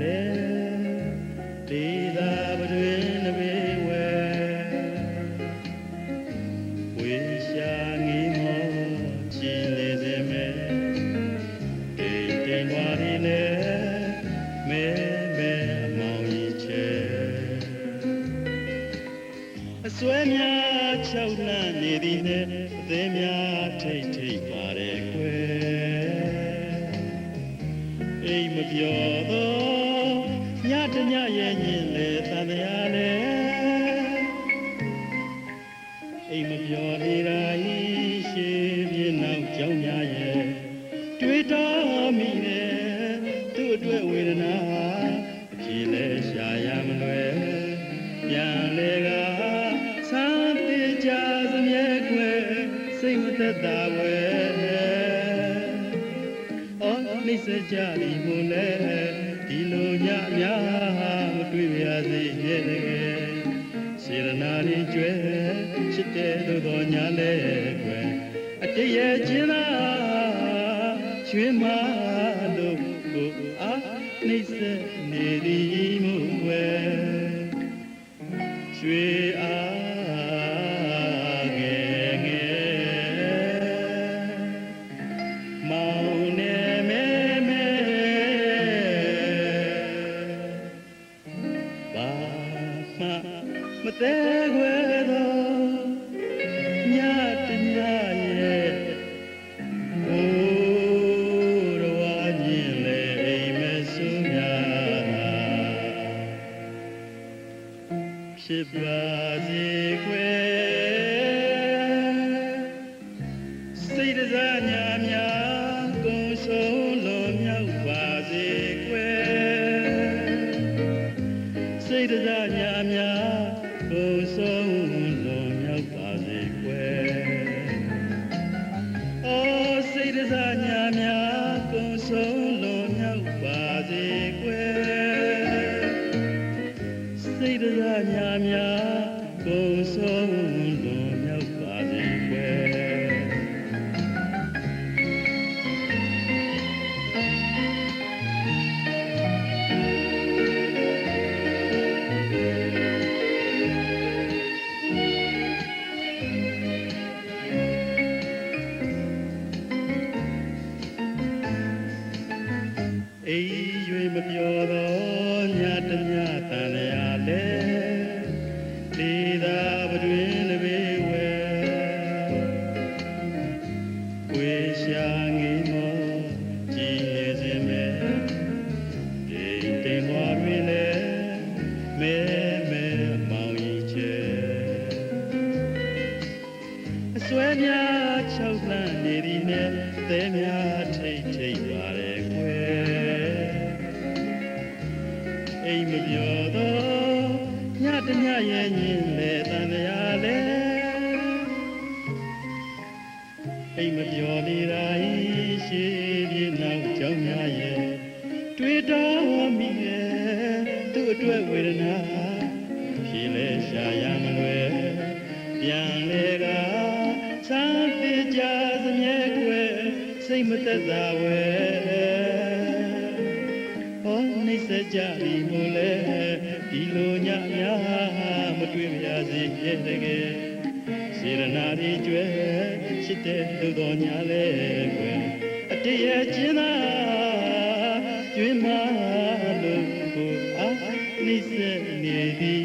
လေဒေသာပတွင်နဘေဝဲဝေရှာငီမောချီနေစေမဲဒေတင်ဝါရီလေမဲမဲအမောင်ကြီးချဲအစွဲများ၆လန့်နေသည်နဲ့အသေးများထိတ်ထိတ်ပါတယ်ကွယ်အိမ်မပြောတော့ ညတညရဲ့ညင်လေသံတရားလေအိမ်မပြောနေတာဤရှိပြနောက်ကြောင်းများရဲ့တွေ့တော်မိနေသူ့အတွက်ဝေဒနာအဖြေလဲရှာရမလွယ်ပြန်လေကသံတေကြစမြဲခွဲစိတ်မသက်သာဝဲအော်နှိစ္စကြပြီမို့လဲ ဒီလိုညများမတွေ့ပါစေရဲ့တကယ်စေရနာရင်ကျွဲချစ်တဲ့သို့တော်ညာလဲကွယ်အတည့်ရဲ့ချင်းသာရွှေမလို့ကိုအားနှိစ္စနေသည် မှမသေးခွဲတော့ညတညရဲ့ဘိုးတော်ဝါညင်လေအိမ်မဆူများဖြစ်ပါစေခွဲစိ စိတ်တစားညာများကုံဆုံးလုံးမြောက်ပါစေကွယ်အော်စိတ်တစားညာများကုံဆုံးလုံးမြောက်ပါစေကွယ်စိတ်တစားညာများကုံဆုံးလုံးမြော အစွဲများ၆လန့်နေသည်နဲ့သဲများထိတ်ထိတ်ပါတယ်ကွယ်အိမ်မပြောတော့ညတညရဲ့ညင်လေတန်တရားလေအိမ်မပြောနေတာဤရှိပြေနောက်ကြောင်းများရဲ့တွေ့တော်မိရဲ့သူ့အတွက်ဝေဒနာဖြေလဲရှာရမလွယ်ပြန် တ်မသက်သာဝဲဟောနှိစ္စကြပြီမို့လဲဒီလိုညများမတွေ့ပါစေရဲ့တကယ်စေရနာရီကျွဲချစ်တဲ့လူတော်ညာလဲကွယ်အတည့်ရဲ့ချင်းသာကျွေးမလို့ကိုအားနှိစ္စနေသည်